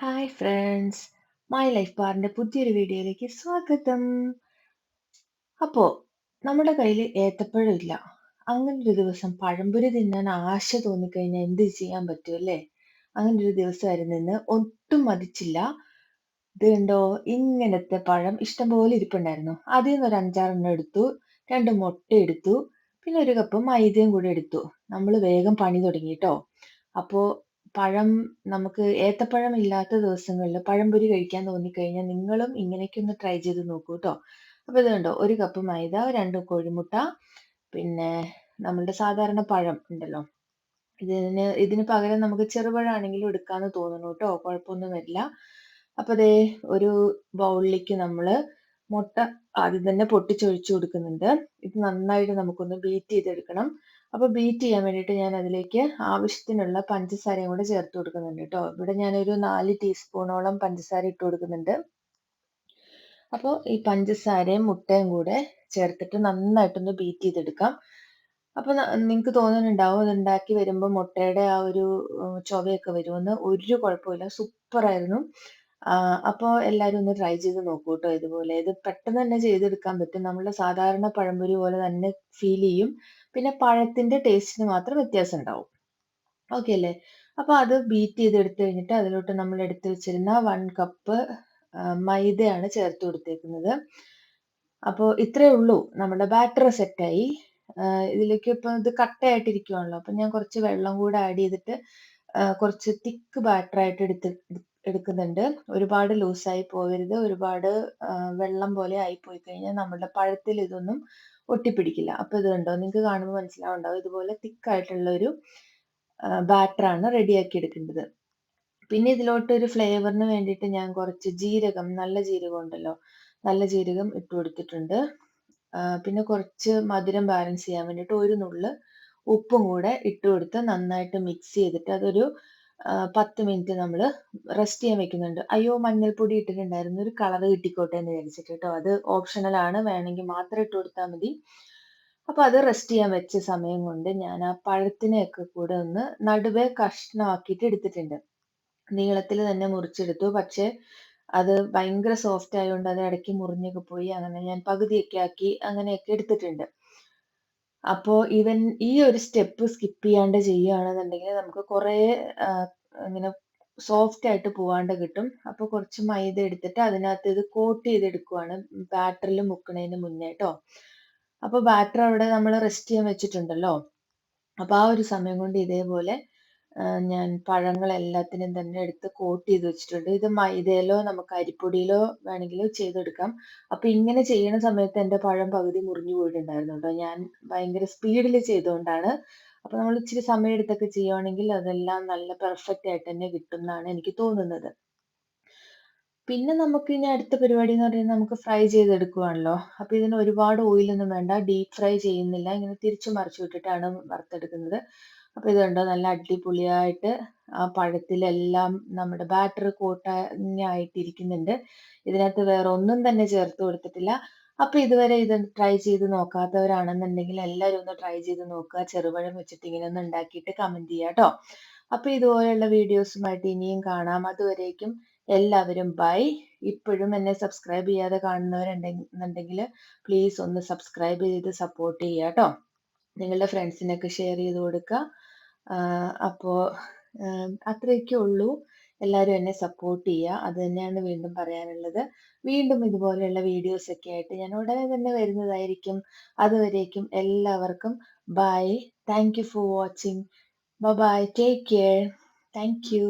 Hi friends my life ബാറിന്റെ പുതിയൊരു വീഡിയോയിലേക്ക് സ്വാഗതം. അപ്പോൾ നമ്മുടെ കയ്യിൽ ഏത്തപ്പഴം ഇല്ല. അങ്ങനെ ഒരു ദിവസം പഴംപൊരി തിന്നാൻ ആശ തോന്നിക്കഴിഞ്ഞാൽ എന്ത് ചെയ്യാൻ പറ്റും അല്ലേ? അങ്ങനെ ഒരു ദിവസമായിരുന്നു നിന്ന് ഒട്ടും മതിച്ചില്ല. ഇത് കണ്ടോ ഇങ്ങനത്തെ പഴം ഇഷ്ടംപോലെ ഇരിപ്പുണ്ടായിരുന്നു. അതിൽ നിന്ന് ഒരു അഞ്ചാറെണ്ണം എടുത്തു രണ്ട് മുട്ട എടുത്തു പിന്നെ ഒരു കപ്പ് മൈദയും കൂടി എടുത്തു. നമ്മൾ വേഗം പണി തുടങ്ങി കേട്ടോ അപ്പോ പഴം നമുക്ക് ഏത്തപ്പഴം ഇല്ലാത്ത ദിവസങ്ങളിൽ പഴംപൊരി കഴിക്കാൻ തോന്നിക്കഴിഞ്ഞാൽ നിങ്ങളും ഇങ്ങനെയൊക്കെ ഒന്ന് ട്രൈ ചെയ്ത് നോക്കൂ കേട്ടോ അപ്പോൾ ഇത് കണ്ടോ ഒരു കപ്പ് മൈദ രണ്ട് കോഴിമുട്ട പിന്നെ നമ്മളുടെ സാധാരണ പഴം ഉണ്ടല്ലോ. ഇതിന് ഇതിന് പകരം നമുക്ക് ചെറുപഴമാണെങ്കിലും എടുക്കാന്ന് തോന്നുന്നു കേട്ടോ കുഴപ്പമൊന്നും വരില്ല. അപ്പൊ ദേ ഒരു ബൗളിലേക്ക് നമ്മൾ മുട്ട ആദ്യം തന്നെ പൊട്ടിച്ചൊഴിച്ചു കൊടുക്കുന്നുണ്ട്. ഇത് നന്നായിട്ട് നമുക്കൊന്ന് ബീറ്റ് ചെയ്തെടുക്കണം. അപ്പൊ ബീറ്റ് ചെയ്യാൻ വേണ്ടിയിട്ട് ഞാൻ അതിലേക്ക് ആവശ്യത്തിനുള്ള പഞ്ചസാരയും കൂടെ ചേർത്ത് കൊടുക്കുന്നുണ്ട് കേട്ടോ. ഇവിടെ ഞാനൊരു നാല് ടീസ്പൂണോളം പഞ്ചസാര ഇട്ട് കൊടുക്കുന്നുണ്ട്. അപ്പോൾ ഈ പഞ്ചസാരയും മുട്ടയും കൂടെ ചേർത്തിട്ട് നന്നായിട്ടൊന്ന് ബീറ്റ് ചെയ്തെടുക്കാം. അപ്പൊ നിങ്ങൾക്ക് തോന്നുന്നുണ്ടാവും അത് ഉണ്ടാക്കി വരുമ്പോൾ മുട്ടയുടെ ആ ഒരു ചൊവയൊക്കെ വരുമെന്ന്. ഒരു കുഴപ്പമില്ല. സൂപ്പർ ആയിരുന്നു അപ്പോൾ എല്ലാവരും ഒന്ന് ട്രൈ ചെയ്ത് നോക്കൂ കേട്ടോ ഇതുപോലെ. ഇത് പെട്ടെന്ന് തന്നെ ചെയ്തെടുക്കാൻ പറ്റും. നമ്മുടെ സാധാരണ പഴംപൊരി പോലെ തന്നെ ഫീൽ ചെയ്യും. പിന്നെ പഴത്തിന്റെ ടേസ്റ്റിന് മാത്രം വ്യത്യാസം ഉണ്ടാവും. ഓക്കെ അല്ലേ? അപ്പൊ അത് ബീറ്റ് ചെയ്ത് എടുത്തു കഴിഞ്ഞിട്ട് അതിലോട്ട് നമ്മൾ എടുത്തു വെച്ചിരുന്ന വൺ കപ്പ് മൈദയാണ് ചേർത്ത് കൊടുത്തേക്കുന്നത്. അപ്പോൾ ഇത്രയേ ഉള്ളൂ. നമ്മുടെ ബാറ്റർ സെറ്റായി ഇതിലേക്ക് ഇപ്പൊ ഇത് കട്ടയായിട്ടിരിക്കുവാണല്ലോ. അപ്പൊ ഞാൻ കുറച്ച് വെള്ളം കൂടെ ആഡ് ചെയ്തിട്ട് കുറച്ച് തിക്ക് ബാറ്റർ ആയിട്ട് എടുത്ത് എടുക്കുന്നുണ്ട്. ഒരുപാട് ലൂസായി പോകരുത്. ഒരുപാട് വെള്ളം പോലെ ആയി പോയി കഴിഞ്ഞാൽ നമ്മുടെ പഴത്തിൽ ഇതൊന്നും ഒട്ടിപ്പിടിക്കില്ല. അപ്പൊ ഇത് കണ്ടോ? നിങ്ങൾക്ക് കാണുമ്പോൾ മനസ്സിലാവുണ്ടാവും. ഇതുപോലെ തിക്കായിട്ടുള്ള ഒരു ബാറ്റർ ബാറ്ററാണ് റെഡിയാക്കി എടുക്കേണ്ടത്. പിന്നെ ഇതിലോട്ട് ഒരു ഫ്ലേവറിന് വേണ്ടിയിട്ട് ഞാൻ കുറച്ച് ജീരകം നല്ല ജീരകം ഉണ്ടല്ലോ. നല്ല ജീരകം ഇട്ട് കൊടുത്തിട്ടുണ്ട്. പിന്നെ കുറച്ച് മധുരം ബാലൻസ് ചെയ്യാൻ വേണ്ടിയിട്ട് ഒരു നുള്ള് ഉപ്പും കൂടെ ഇട്ട് കൊടുത്ത് നന്നായിട്ട് മിക്സ് ചെയ്തിട്ട് അതൊരു പത്ത് മിനിറ്റ് നമ്മൾ റെസ്റ്റ് ചെയ്യാൻ വെക്കുന്നുണ്ട്. അയ്യോ മഞ്ഞൾപ്പൊടി ഇട്ടിട്ടുണ്ടായിരുന്നു. ഒരു കളർ കിട്ടിക്കോട്ടെ എന്ന് വിചാരിച്ചിട്ട് കേട്ടോ. അത് ഓപ്ഷണൽ ആണ്. വേണമെങ്കിൽ മാത്രം ഇട്ട് കൊടുത്താൽ മതി. അപ്പൊ അത് റെസ്റ്റ് ചെയ്യാൻ വെച്ച സമയം കൊണ്ട് ഞാൻ ആ പഴത്തിനെയൊക്കെ കൂടെ ഒന്ന് നടുവേ കഷ്ണമാക്കിയിട്ട് എടുത്തിട്ടുണ്ട്. നീളത്തിൽ തന്നെ മുറിച്ചെടുത്തു. പക്ഷെ അത് ഭയങ്കര സോഫ്റ്റ് ആയതുകൊണ്ട് അത് ഇടയ്ക്ക് മുറിഞ്ഞൊക്കെ പോയി. അങ്ങനെ ഞാൻ പകുതിയൊക്കെ ആക്കി അങ്ങനെയൊക്കെ എടുത്തിട്ടുണ്ട്. അപ്പോൾ ഇവൻ ഈ ഒരു സ്റ്റെപ്പ് സ്കിപ്പ് ചെയ്യാണ്ട് ചെയ്യുകയാണെന്നുണ്ടെങ്കിൽ നമുക്ക് കുറേ ഇങ്ങനെ സോഫ്റ്റ് ആയിട്ട് പോവാണ്ട് കിട്ടും. അപ്പോൾ കുറച്ച് മൈദ എടുത്തിട്ട് അതിനകത്ത് ഇത് കോട്ട് ചെയ്തെടുക്കുവാണ്. ബാറ്ററിൽ മുക്കണതിന് മുന്നേ കേട്ടോ അപ്പോൾ ബാറ്റർ അവിടെ നമ്മൾ റെസ്റ്റ് ചെയ്യാൻ വെച്ചിട്ടുണ്ടല്ലോ. അപ്പോൾ ആ ഒരു സമയം കൊണ്ട് ഇതേപോലെ ഞാൻ പഴങ്ങൾ എല്ലാത്തിനും തന്നെ എടുത്ത് കോട്ട് ചെയ്ത് വെച്ചിട്ടുണ്ട്. ഇത് മൈദയിലോ നമുക്ക് അരിപ്പൊടിയിലോ വേണമെങ്കിലോ ചെയ്തെടുക്കാം. അപ്പൊ ഇങ്ങനെ ചെയ്യുന്ന സമയത്ത് എന്റെ പഴം പകുതി മുറിഞ്ഞു പോയിട്ടുണ്ടായിരുന്നു കേട്ടോ. ഞാൻ ഭയങ്കര സ്പീഡിൽ ചെയ്തുകൊണ്ടാണ്. അപ്പൊ നമ്മൾ ഇച്ചിരി സമയം എടുത്തൊക്കെ ചെയ്യുവാണെങ്കിൽ അതെല്ലാം നല്ല പെർഫെക്റ്റ് ആയിട്ട് തന്നെ കിട്ടും എന്നാണ് എനിക്ക് തോന്നുന്നത്. പിന്നെ നമുക്ക് ഇനി അടുത്ത പരിപാടി എന്ന് പറയുന്നത് നമുക്ക് ഫ്രൈ ചെയ്തെടുക്കുവാണല്ലോ. അപ്പൊ ഇതിന് ഒരുപാട് ഓയിലൊന്നും വേണ്ട. ഡീപ് ഫ്രൈ ചെയ്യുന്നില്ല. ഇങ്ങനെ തിരിച്ചു മറിച്ചു വിട്ടിട്ടാണ് വറുത്തെടുക്കുന്നത്. അപ്പോൾ ഇത് കണ്ടോ നല്ല അടിപൊളിയായിട്ട് ആ പഴത്തിലെല്ലാം നമ്മുടെ ബാറ്റർ കോട്ടായിട്ടിരിക്കുന്നുണ്ട് ഇതിനകത്ത് വേറെ ഒന്നും തന്നെ ചേർത്ത് കൊടുത്തിട്ടില്ല. അപ്പൊ ഇതുവരെ ഇത് ട്രൈ ചെയ്ത് നോക്കാത്തവരാണെന്നുണ്ടെങ്കിൽ എല്ലാവരും ഒന്ന് ട്രൈ ചെയ്ത് നോക്കുക. ചെറുപഴം വെച്ചിട്ട് ഇങ്ങനെ ഒന്ന് ഉണ്ടാക്കിയിട്ട് കമന്റ് ചെയ്യുക കേട്ടോ അപ്പൊ ഇതുപോലെയുള്ള വീഡിയോസുമായിട്ട് ഇനിയും കാണാം. അതുവരേക്കും എല്ലാവരും ബൈ ഇപ്പോഴും എന്നെ സബ്സ്ക്രൈബ് ചെയ്യാതെ കാണുന്നവരുണ്ടെന്നുണ്ടെങ്കിൽ പ്ലീസ് ഒന്ന് സബ്സ്ക്രൈബ് ചെയ്ത് സപ്പോർട്ട് ചെയ്യുക കേട്ടോ നിങ്ങളുടെ ഫ്രണ്ട്സിനൊക്കെ ഷെയർ ചെയ്ത് കൊടുക്കുക. അപ്പോൾ അത്രയൊക്കെ ഉള്ളൂ. എല്ലാവരും എന്നെ സപ്പോർട്ട് ചെയ്യുക. അത് തന്നെയാണ് വീണ്ടും പറയാനുള്ളത്. വീണ്ടും ഇതുപോലെയുള്ള വീഡിയോസ് ഒക്കെ ആയിട്ട് ഞാൻ ഉടനെ തന്നെ വരുന്നതായിരിക്കും. അതുവരേക്കും എല്ലാവർക്കും bye thank you for watching bye take care thank you